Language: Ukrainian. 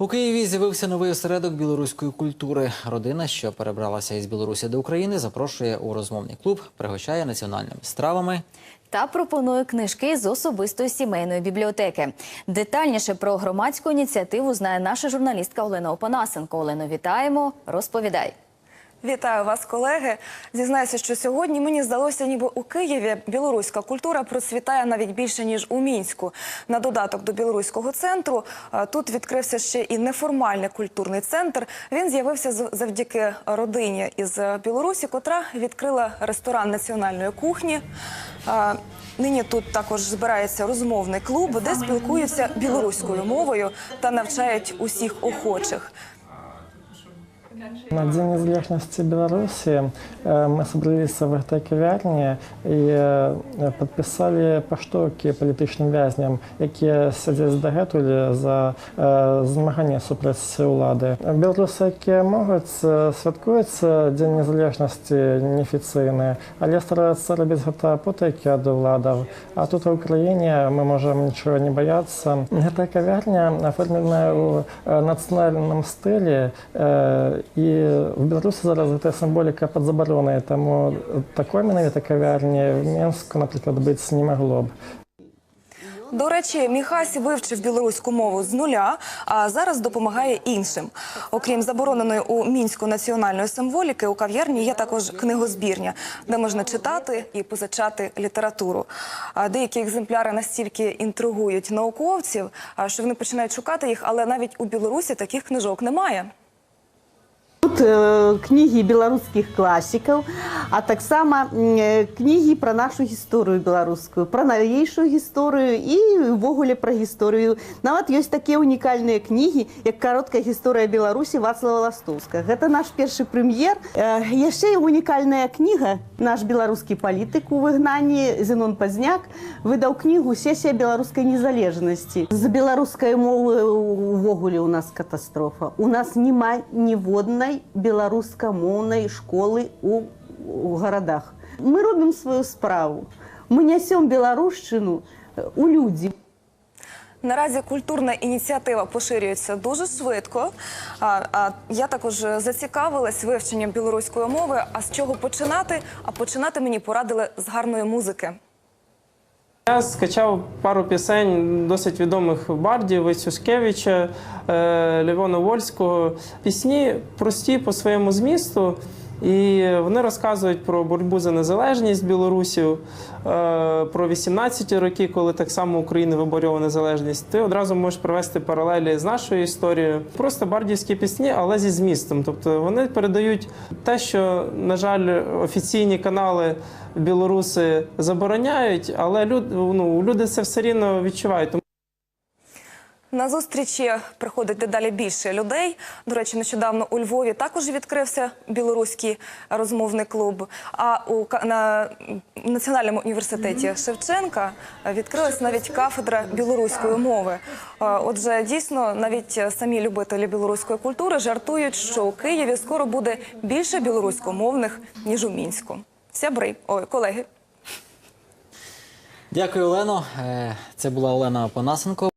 У Києві з'явився новий осередок білоруської культури. Родина, що перебралася із Білорусі до України, запрошує у розмовний клуб, пригощає національними стравами. та пропонує книжки з особистої сімейної бібліотеки. Детальніше про громадську ініціативу знає наша журналістка Олена Опанасенко. Олено, вітаємо. Розповідай. Вітаю вас, колеги. Зізнаюся, що сьогодні мені здалося, ніби у Києві білоруська культура процвітає навіть більше ніж у мінську. На додаток до білоруського центру тут відкрився ще і неформальний культурний центр. Він з'явився завдяки родині із Білорусі, котра відкрила ресторан національної кухні. Нині тут також збирається розмовний клуб, де спілкуються білоруською мовою та навчають усіх охочих. На День незалежности Беларуси э, мы собрались в этой кавярні і э, підписали поштовки політичним в'язням, які сидять дагэтуль за э, змагання супроць улади. Білоруси, які можуть, э, святкують День незалежності неофіційний, але стараються робити гэта потайки від уладів. А тут в Україні ми можемо нічого не боятися. Гэта кавярня оформлена у э, національному стилі, э, і в Білорусі зараз гэта символіка під забороною, тому такої менавіта кавярні в Мінську, наприклад, бути не могло б. До речі, Міхась вивчив білоруську мову з нуля, а зараз допомагає іншим. Окрім забороненої у мінську національної символіки, у кав'ярні є також книгозбірня, де можна читати і позичати літературу. А деякі екземпляри настільки інтригують науковців, що вони починають шукати їх, але навіть у Білорусі таких книжок немає. Э, кнігі беларускіх класікаў, а таксама э, кнігі пра нашу гісторыю беларускую, пра навейшую гісторыю і ўвогуле пра гісторыю. Нават ёсць такія унікальныя кнігі, як кароткая гісторыя Беларусі Вацлава Ластоўска. Гэта наш першы прэм'ер. Э, яшчэ унікальная кніга наш беларускі палітык у выгнанні Зенон Пазняк выдаў кнігу сесія беларускай незалежнасці. З беларускай мовы увогуле у нас катастрофа. У нас няма ніводнай беларускамоўнай школы у, у гарадах. Мы робім сваю справу. Мы нясём беларушчыну э, у людзі. Наразі культурна ініціатива поширюється дуже швидко. А, я також зацікавилась вивченням білоруської мови. А з чого починати? А починати мені порадили з гарної музики. Я скачав пару пісень досить відомих бардів Вицюшкевича, е, Левона Вольського. Пісні прості по своєму змісту, і вони розказують про боротьбу за незалежність білорусів, е, про 18-ті роки, коли так само Україна виборювала незалежність. Ти одразу можеш провести паралелі з нашою історією. Просто бардівські пісні, але зі змістом. Тобто вони передають те, що, на жаль, офіційні канали білоруси забороняють, але люд, ну, люди це все рівно відчувають. На зустрічі приходить дедалі більше людей. До речі, нещодавно у Львові також відкрився білоруський розмовний клуб. А у на Національному університеті Шевченка відкрилась навіть кафедра білоруської мови. Е, Отже, дійсно, навіть самі любителі білоруської культури жартують, що у Києві скоро буде більше білоруськомовних ніж у мінську. Сябри, ой, колеги. Дякую, Олено. Е, Це була Олена Панасенко.